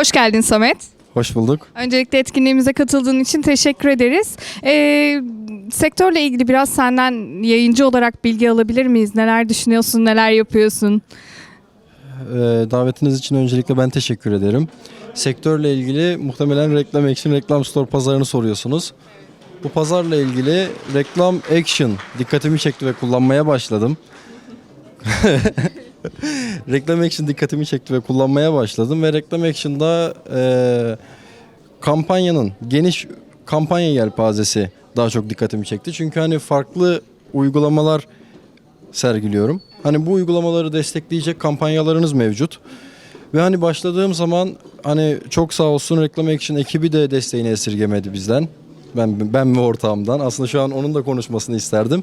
Hoş geldin Samet. Hoş bulduk. Öncelikle etkinliğimize katıldığın için teşekkür ederiz. Ee, sektörle ilgili biraz senden yayıncı olarak bilgi alabilir miyiz? Neler düşünüyorsun, neler yapıyorsun? Ee, davetiniz için öncelikle ben teşekkür ederim. Sektörle ilgili muhtemelen Reklam Action, Reklam Store pazarını soruyorsunuz. Bu pazarla ilgili Reklam Action dikkatimi çekti ve kullanmaya başladım. Reklam Action dikkatimi çekti ve kullanmaya başladım ve Reklam Action'da eee, kampanyanın geniş kampanya yelpazesi daha çok dikkatimi çekti. Çünkü hani farklı uygulamalar sergiliyorum. Hani bu uygulamaları destekleyecek kampanyalarınız mevcut. Ve hani başladığım zaman hani çok sağ olsun Reklam Action ekibi de desteğini esirgemedi bizden. Ben ben ve ortağımdan. Aslında şu an onun da konuşmasını isterdim.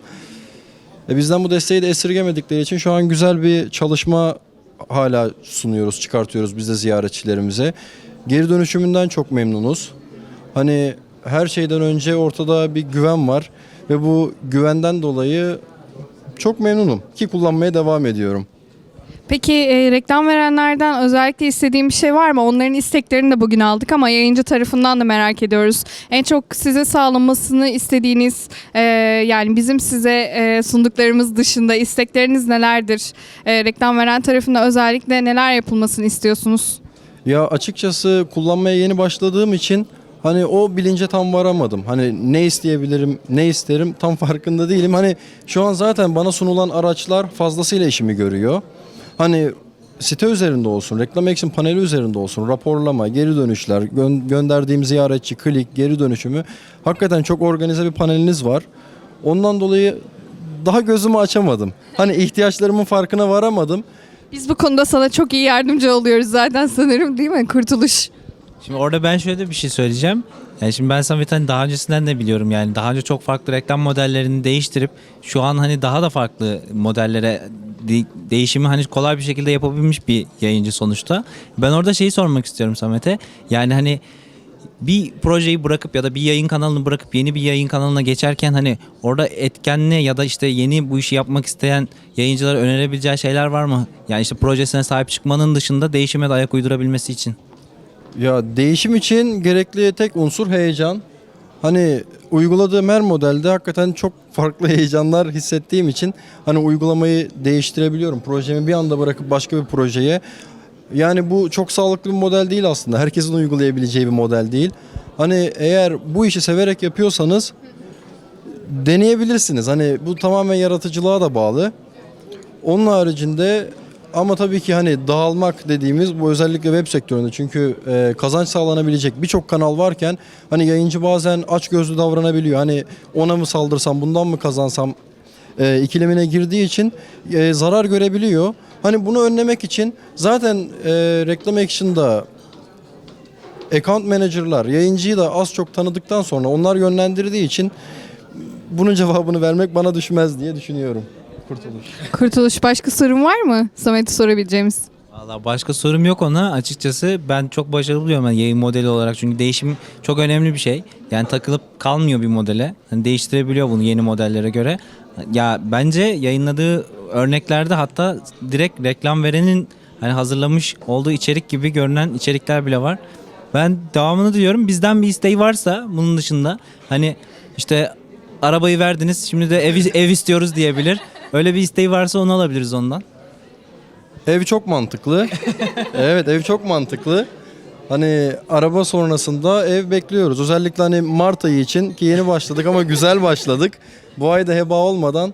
E bizden bu desteği de esirgemedikleri için şu an güzel bir çalışma hala sunuyoruz, çıkartıyoruz biz de ziyaretçilerimize. Geri dönüşümünden çok memnunuz. Hani her şeyden önce ortada bir güven var ve bu güvenden dolayı çok memnunum ki kullanmaya devam ediyorum. Peki e, reklam verenlerden özellikle istediğin bir şey var mı? Onların isteklerini de bugün aldık ama yayıncı tarafından da merak ediyoruz. En çok size sağlamasını istediğiniz e, yani bizim size e, sunduklarımız dışında istekleriniz nelerdir? E, reklam veren tarafında özellikle neler yapılmasını istiyorsunuz? Ya açıkçası kullanmaya yeni başladığım için hani o bilince tam varamadım. Hani ne isteyebilirim, ne isterim tam farkında değilim. Hani şu an zaten bana sunulan araçlar fazlasıyla işimi görüyor. Hani site üzerinde olsun, reklam action paneli üzerinde olsun, raporlama, geri dönüşler, gö- gönderdiğim ziyaretçi, klik, geri dönüşümü hakikaten çok organize bir paneliniz var. Ondan dolayı daha gözümü açamadım. Hani ihtiyaçlarımın farkına varamadım. Biz bu konuda sana çok iyi yardımcı oluyoruz zaten sanırım değil mi? Kurtuluş. Şimdi orada ben şöyle de bir şey söyleyeceğim. Yani şimdi ben Samet hani daha öncesinden de biliyorum yani daha önce çok farklı reklam modellerini değiştirip şu an hani daha da farklı modellere de- değişimi hani kolay bir şekilde yapabilmiş bir yayıncı sonuçta. Ben orada şeyi sormak istiyorum Samet'e. Yani hani bir projeyi bırakıp ya da bir yayın kanalını bırakıp yeni bir yayın kanalına geçerken hani orada etkenli ya da işte yeni bu işi yapmak isteyen yayıncılara önerebileceği şeyler var mı? Yani işte projesine sahip çıkmanın dışında değişime de ayak uydurabilmesi için. Ya değişim için gerekli tek unsur heyecan. Hani uyguladığım her modelde hakikaten çok farklı heyecanlar hissettiğim için hani uygulamayı değiştirebiliyorum. Projemi bir anda bırakıp başka bir projeye. Yani bu çok sağlıklı bir model değil aslında. Herkesin uygulayabileceği bir model değil. Hani eğer bu işi severek yapıyorsanız deneyebilirsiniz. Hani bu tamamen yaratıcılığa da bağlı. Onun haricinde ama tabii ki hani dağılmak dediğimiz bu özellikle web sektöründe çünkü e, kazanç sağlanabilecek birçok kanal varken hani yayıncı bazen aç gözlü davranabiliyor. Hani ona mı saldırsam bundan mı kazansam e, ikilemine girdiği için e, zarar görebiliyor. Hani bunu önlemek için zaten e, reklam action'da account manager'lar yayıncıyı da az çok tanıdıktan sonra onlar yönlendirdiği için bunun cevabını vermek bana düşmez diye düşünüyorum. Kurtuluş. Kurtuluş başka sorun var mı Samet'e sorabileceğimiz? Valla başka sorum yok ona. Açıkçası ben çok başarılı buluyorum yani yayın modeli olarak. Çünkü değişim çok önemli bir şey. Yani takılıp kalmıyor bir modele. Hani değiştirebiliyor bunu yeni modellere göre. Ya bence yayınladığı örneklerde hatta direkt reklam verenin hani hazırlamış olduğu içerik gibi görünen içerikler bile var. Ben devamını diliyorum. Bizden bir isteği varsa bunun dışında hani işte arabayı verdiniz şimdi de ev, ev istiyoruz diyebilir. Öyle bir isteği varsa onu alabiliriz ondan. Ev çok mantıklı. evet ev çok mantıklı. Hani araba sonrasında ev bekliyoruz. Özellikle hani Mart ayı için ki yeni başladık ama güzel başladık. Bu ay da heba olmadan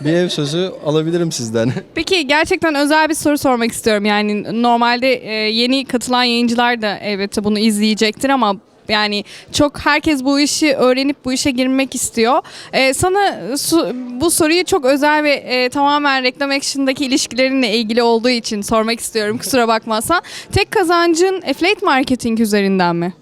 bir ev sözü alabilirim sizden. Peki gerçekten özel bir soru sormak istiyorum. Yani normalde e, yeni katılan yayıncılar da elbette bunu izleyecektir ama yani çok herkes bu işi öğrenip bu işe girmek istiyor. E, sana su- bu soruyu çok özel ve e, tamamen reklam action'daki ilişkilerinle ilgili olduğu için sormak istiyorum kusura bakmazsan. Tek kazancın affiliate marketing üzerinden mi?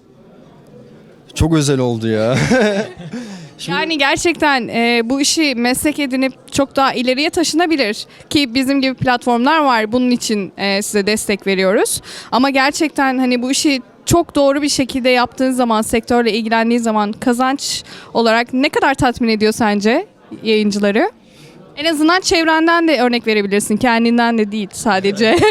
Çok özel oldu ya. Şimdi- Yani gerçekten e, bu işi meslek edinip çok daha ileriye taşınabilir ki bizim gibi platformlar var bunun için e, size destek veriyoruz. Ama gerçekten hani bu işi çok doğru bir şekilde yaptığın zaman sektörle ilgilendiğin zaman kazanç olarak ne kadar tatmin ediyor sence yayıncıları? En azından çevrenden de örnek verebilirsin kendinden de değil sadece.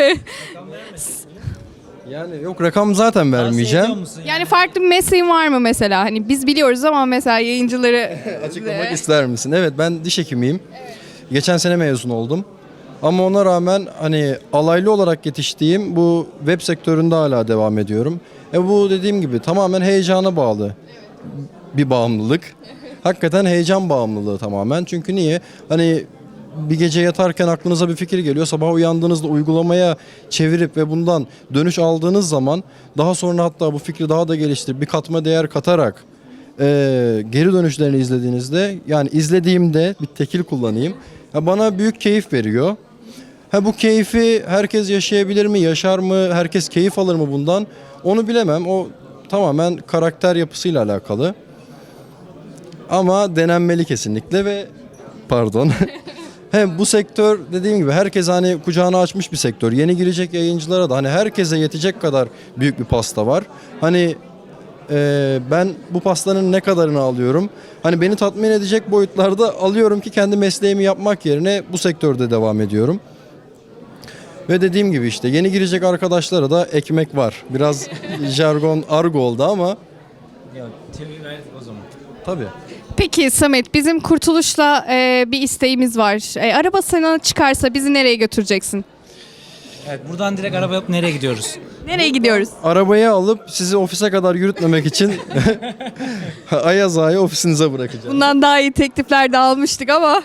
Yani yok rakam zaten vermeyeceğim. Yani farklı bir mesleğin var mı mesela? Hani biz biliyoruz ama mesela yayıncıları Açıklamak ister misin? Evet ben diş hekimiyim. Geçen sene mezun oldum. Ama ona rağmen hani alaylı olarak yetiştiğim bu web sektöründe hala devam ediyorum. E bu dediğim gibi tamamen heyecana bağlı bir bağımlılık. Hakikaten heyecan bağımlılığı tamamen. Çünkü niye? Hani bir gece yatarken aklınıza bir fikir geliyor. Sabah uyandığınızda uygulamaya çevirip ve bundan dönüş aldığınız zaman daha sonra hatta bu fikri daha da geliştirip bir katma değer katarak e, geri dönüşlerini izlediğinizde yani izlediğimde bir tekil kullanayım. ya bana büyük keyif veriyor. Ha bu keyfi herkes yaşayabilir mi? Yaşar mı? Herkes keyif alır mı bundan? Onu bilemem. O tamamen karakter yapısıyla alakalı. Ama denenmeli kesinlikle ve pardon. Hem bu sektör dediğim gibi herkes hani kucağını açmış bir sektör. Yeni girecek yayıncılara da hani herkese yetecek kadar büyük bir pasta var. Hani e, ben bu pastanın ne kadarını alıyorum? Hani beni tatmin edecek boyutlarda alıyorum ki kendi mesleğimi yapmak yerine bu sektörde devam ediyorum. Ve dediğim gibi işte yeni girecek arkadaşlara da ekmek var. Biraz jargon argo oldu ama Yok, TV o zaman. tabii. Peki Samet bizim Kurtuluş'la e, bir isteğimiz var. E, araba sana çıkarsa bizi nereye götüreceksin? Evet, buradan direkt araba alıp nereye gidiyoruz? Nereye gidiyoruz? Arabayı alıp sizi ofise kadar yürütmemek için Ayaz Ağa'yı ofisinize bırakacağım. Bundan daha iyi teklifler de almıştık ama